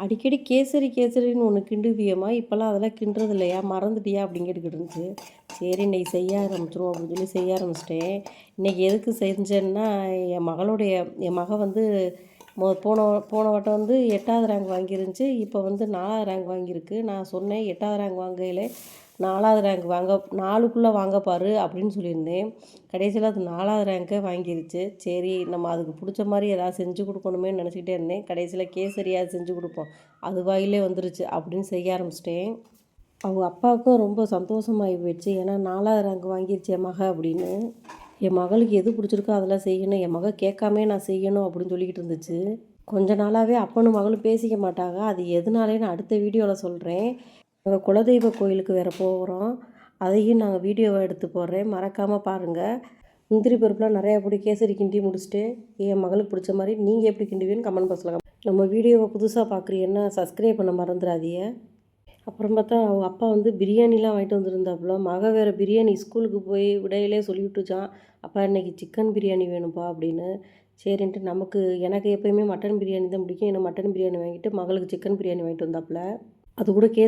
அடிக்கடி கேசரி கேசரின்னு ஒன்று கிண்டுவியம்மா. இப்போல்லாம் அதெல்லாம் கிண்டுறது இல்லையா மறந்துட்டியா? அப்படின்னு கேட்டுக்கிட்டு இருந்துச்சு சரி இன்னைக்கு செய்ய ஆரம்பிச்சிருவோம் அப்படின்னு சொல்லி செய்ய ஆரம்பிச்சிட்டேன். இன்றைக்கி எதுக்கு செஞ்சேன்னா என் மகளுடைய என் மக வந்து மொ போன போன வட்டம் வந்து எட்டாவது ரேங்க் வாங்கியிருந்துச்சு இப்போ வந்து நாலாவது ரேங்க் வாங்கியிருக்கு. நான் சொன்னேன் எட்டாவது ரேங்க் வாங்கையில் நாலாவது ரேங்க் வாங்க நாலுக்குள்ளே வாங்க அப்படின்னு சொல்லியிருந்தேன். கடைசியில் அது நாலாவது ரேங்க்கே வாங்கிருச்சு. சரி நம்ம அதுக்கு பிடிச்ச மாதிரி எதாவது செஞ்சு கொடுக்கணுமேன்னு நினச்சிக்கிட்டே இருந்தேன். கடைசியில் கேசரியாக செஞ்சு கொடுப்போம். அது வாயிலே வந்துருச்சு அப்படின்னு செய்ய ஆரம்பிச்சிட்டேன். அவங்க அப்பாவுக்கும் ரொம்ப சந்தோஷமாகி போயிடுச்சு. ஏன்னா நாலாவது ரேங்க் வாங்கிருச்சு என் மக அப்படின்னு. என் மகளுக்கு எது பிடிச்சிருக்கோ அதெல்லாம் செய்யணும். என் மக கேட்காமே நான் செய்யணும் அப்படின்னு சொல்லிக்கிட்டு இருந்துச்சு. கொஞ்ச நாளாகவே அப்பனும் மகளும் பேசிக்க மாட்டாங்க. அது எதனாலே நான் அடுத்த வீடியோவில் சொல்கிறேன் நாங்கள் குலதெய்வ கோயிலுக்கு வேறு போகிறோம். அதையும் நாங்கள் வீடியோவை எடுத்து போடுறேன். மறக்காமல் பாருங்கள் முந்திரி பருப்புலாம் நிறையா பிடி கேசரி கிண்டி முடிச்சுட்டு என் மகளுக்கு பிடிச்ச மாதிரி நீங்கள் எப்படி கிண்டுவீன்னு கமெண்ட் பாக்ஸில் நம்ம வீடியோவை புதுசாக பார்க்குறீங்கன்னா சப்ஸ்கிரைப் பண்ண மறந்துடாதீங்க. அப்புறம் பார்த்தா அவங்க அப்பா வந்து பிரியாணிலாம் வாங்கிட்டு வந்திருந்தாப்புல. மக வேறு பிரியாணி ஸ்கூலுக்கு போய் விடையிலே சொல்லி விட்டுச்சான் அப்பா இன்னைக்கு சிக்கன் பிரியாணி வேணும்ப்பா அப்படின்னு. சரின்ட்டு நமக்கு எனக்கு எப்போயுமே மட்டன் பிரியாணி தான் பிடிக்கும். ஏன்னா மட்டன் பிரியாணி வாங்கிட்டு மகளுக்கு சிக்கன் பிரியாணி வாங்கிட்டு வந்தாப்புல. அது கூட கேஸ்